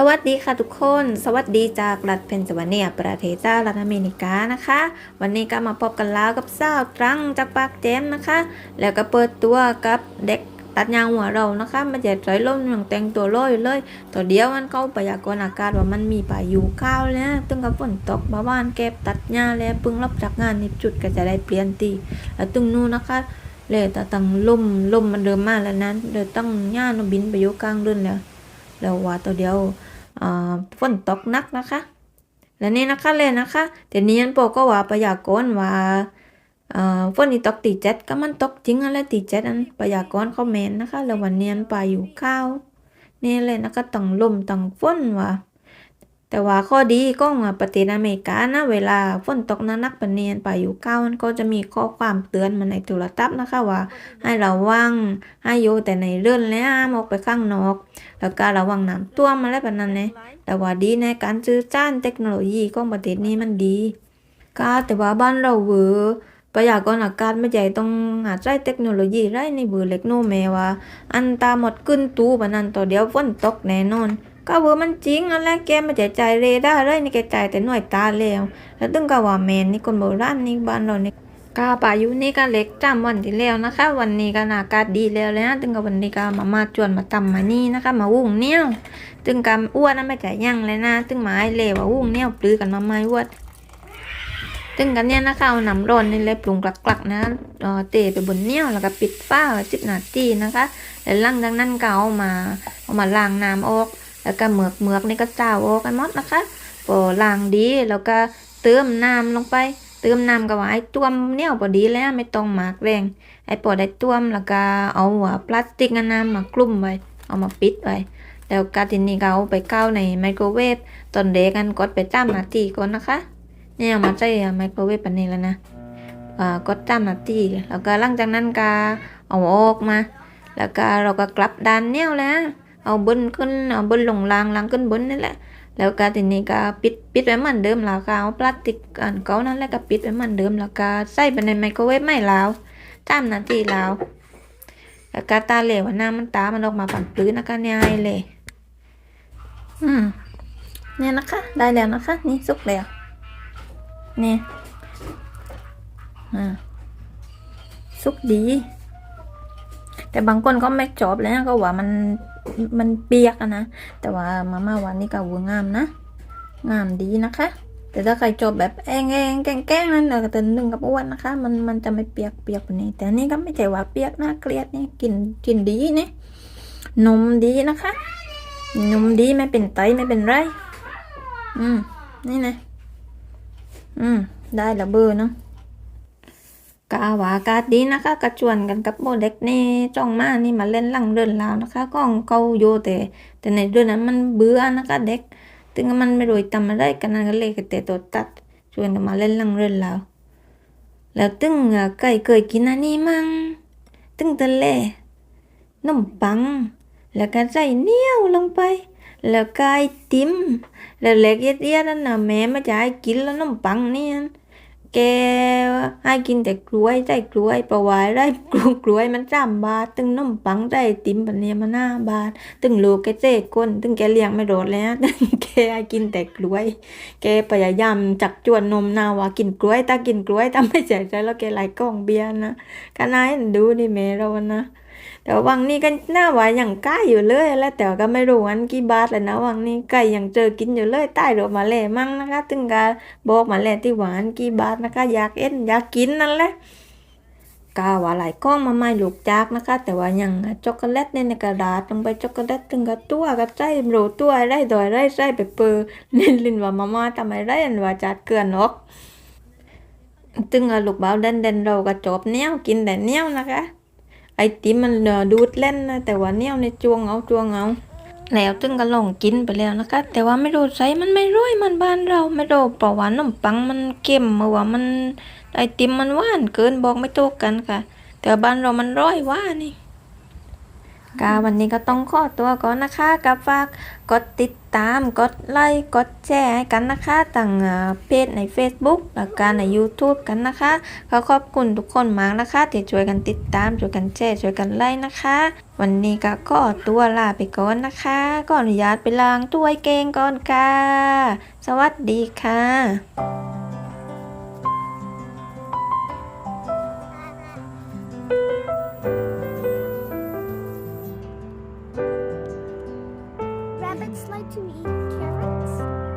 สวัสดีค่ะทุกคน สวัสดีจากรัฐเพนซิลเวเนีย ประเทศสหรัฐอเมริกานะคะ วันนี้ก็มาพบกันแล้วกับสาวตรังจากปากเจมนะคะ แล้วก็เปิดตัวกับเด็กตัดยางหัวเรานะคะมาจะใจล่มอย่างแต่งตัวลอยเลยตัวเดียวมันเข้าพยากรณ์อากาศว่ามันมีพายุเข้าวแล้วตึงกับฝนตกบ้าบ้านเก็บตัดหญ้าแล้วปึงรับจากงานนิจุดก็จะได้เปลี่ยนตีแล้วตึงนู้นนะคะเลยแต่ตั้งลมลมมันเริ่มมาแล้วนั้นเดี๋ยวต้องหญ้า nó บินไปยู่กลางเรือนแล้วแล้วว่าตัวเดียว ฝนตกนักนะคะ และนี่นะคะเลยนะคะแต่นี้ยันโปก็ว่าประยากรว่าฝนที่ตกตีเจ็ดก็มันตกจริงอะไรตีเจ็ดอันประยากรณ์เขาเมนนะคะ แล้ววันนี้ยันปอยู่ข้าวนี่เลยนะคะต้องลมต้องฝนว่า แต่ว่าข้อดีก็ว่าประเทศอเมริกานะเวลาฝนตกหนักๆปานเนียนปลาอยู่ข้าวมันก็จะมีข้อความเตือนมาในโทรศัพท์นะคะว่า ให้ระวังให้อยู่แต่ในเรือนและห้ามออกไปข้างนอก แล้วก็ระวังน้ำท่วมอะไรแบบนั้นนะแต่ว่าดีในการสื่อสารเทคโนโลยีของประเทศนี้มันดีก็แต่ว่าบ้านเราเวอร์ประหยัดก่อนอากาศไม่ใหญ่ต้องหาใช้เทคโนโลยีไรในเบอร์เล็กโนแม่ว่า อันตาหมดขึ้นตูแบบนั้นต่อเดียวฝนตกแน่นอน ก็เวอร์มันจริงอะไรแกม่ใจใจเรดาร์เลยนี่แกใจแต่หน่วยตาแล้ว แล้วตึงก็ว่าแมนนี่คนโบราณนี่บ้านเราเนี่ยกาปายุนี่ก็เล็กจำวันที่แล้วนะคะ วันนี้ก็อากาศดีแล้วเลยนะตึงกับวันนี้ก็มามาจวนมาตำมานี่นะคะ มาวุ้งเนี่ยวตึงกับอ้วนนะไม่ใจยั่งเลยนะ ตึงหมายเลยว่าวุ้งเนี่ยวปลือกันมาไม่อ้วนตึงกันเนี่ยนะคะเอาน้ำร้อนนี่เลยปรุงกลักๆนะเอ่อเตะไปบนเนี่ยวแล้วก็ปิดฝ้าไว้สิบนาทีนะคะแล้วหลังจากนั้นก็เอามาเอามาล้างน้ำออก แล้วก็เมือกเมือกนี่ก็เจ้าออกกันหมดนะคะพอล้างดีแล้วก็เติมน้ำลงไป เติมน้ำกับว่าไอ้ต้วมเนี่ยพอดีแล้วไม่ต้องหมากแรงไอ้พอได้ต้วมแล้วก็เอาหัวพลาสติกอันน้ำมากลุ่มไว้เอามาปิดไว้แล้วกาทีนี้ก็เอาไปเข้าในไมโครเวฟตอนเด็กกันกดไปจ้ำนาทีก่อนนะคะ เนี่ยมาใช้ไมโครเวฟปันนี้แล้วนะกดจ้ำนาทีแล้วก็หลังจากนั้นก็เอาออกมา แล้วก็เราก็กลับด้านเนี่ยแล้ว เอาบนขึ้นเอาบนลงล่างล่างขึ้นบนนี่แหละ แล้วก็ทีนี้ก็ปิดปิดไว้เหมือนเดิมแล้วก็เอาพลาสติกอันเก่านั่นแหละก็ปิดไว้เหมือนเดิมแล้วก็ใส่ไปในไมโครเวฟไม่แล้วตามนาทีแล้วแล้วก็ตาเหลวว่าน้ำมันตามันออกมาปั่นปลื้นนะคะเนี่ยเลย อืมเนี่ยนะคะ ได้แล้วนะคะ นี่สุกแล้วนี่อ่าสุกดี แต่บางคนก็ไม่ชอบแล้วก็ว่ามัน มันเปียกอะนะ แต่ว่ามาม่าวันนี้ก็วอร์งามนะ งามดีนะคะ แต่ถ้าใครชอบแบบแองแองแกล้งแก้งนั่นเออก็จะนึ่งกับอ้วนนะคะ มันมันจะไม่เปียกเปียกแบบนี้ แต่นี่ก็ไม่ใช่ว่าเปียกน่าเกลียดนี่กลินกลินดีนี่นมดีนะคะ นมดีไม่เป็นไตไม่เป็นไร อืม นี่นะ อืม ได้ละเบอร์เนาะ กาวากาศดีนะคะกระชวนกันกับโมเด็กนี่จ้องมานี่มาเล่นลังเดินลาวนะคะก็ของเขาอยู่แต่ แต่ในเดือนนั้นมันเบื่อนะคะเด็กถึงมันไม่รู้ทำอะไรกันนั่นก็เลยก็แต่ตัวตัดชวนกันมาเล่นลังเดินลาวแล้วตึงไก่เคยกินอันนี้มั่งตึงตะเล่นมปัง แล้วก็ใส่เนียวลงไป แล้วก็ไอติมแล้วเล็กเย็ดๆนั่นนะแม่มาจะให้กินแล้วนมปังเนี่ย แกให้กินแต่กล้วยได้กล้วยประวายได้กล้วยกล้วยมันสามบาทตึงนมปังได้ติมปันเนียมันห้าบาทตึงลูกแกเจ๊กคนตึงแกเลี้ยงไม่โดดแล้วตึงแกให้กินแต่กล้วย แกพยายามจักจวนนมนาว่ากินกล้วยตากินกล้วยตาไม่ใจใจแล้วแกไหลกล้องเบียร์นะก็นายดูนี่แม่เรานะ แต่วังนี้ก็หน้าหวาอย่างใกล้อยู่เลย แล้วแต่ก็ไม่รู้วันกี่บาทแล้วนะวังนี้ไก่ยังเจอกินอยู่เลยใต้รถมาแล่มั่งนะคะตึงกาบอกมาแล้วที่หวานกี่บาทนะคะอยากเอ็นอยากกินนั่นแหละกาว่าหลายกล้องมาไม่ลูกจากนะคะ แต่ว่ายังช็อกโกแลตเนี่ยในกระดาษลงไปช็อกโกแลตถึงกับตัวกับใจโรตัวได้ดอยได้ใส่ไปเปอร์ล่นลินว่ามาม่าทำไมได้อันว่าจัดเกลือนอกตึงอะลูกเบาเด่นเด่นเราก็จบเนี้ยกินแต่เนี้ยนะคะ ไอติมมันเนอดูดเล่นนะแต่ว่าเนี้ยในจวงเอาจวงเอาแล้วตึงก็ลองกินไปแล้วนะคะ แต่ว่าไม่รู้ใช้มันไม่ร่อยมันบ้านเราไม่รู้เปล่าหวานขนมปังมันเค็มเมื่อว่ามันไอติมมันหวานเกินบอกไม่ตูกกันค่ะ แต่บ้านเรามันร่อยว่านี่ กาวันนี้ก็ต้องขอตัวก่อนนะคะกับฝากกดติดตามกดไลค์กดแชร์ให้กันนะคะต่างเพจใน Facebook แล้วก็ใน YouTube กันนะคะก็ขอบคุณทุกคนมากนะคะที่ช่วยกันติดตามช่วยกันแชร์ช่วยกันไลค์นะคะ วันนี้ก็ขอตัวลาไปก่อนนะคะก็อนุญาตไปล้างถ้วยเกงก่อนค่ะ สวัสดีค่ะ carrots like to eat carrots?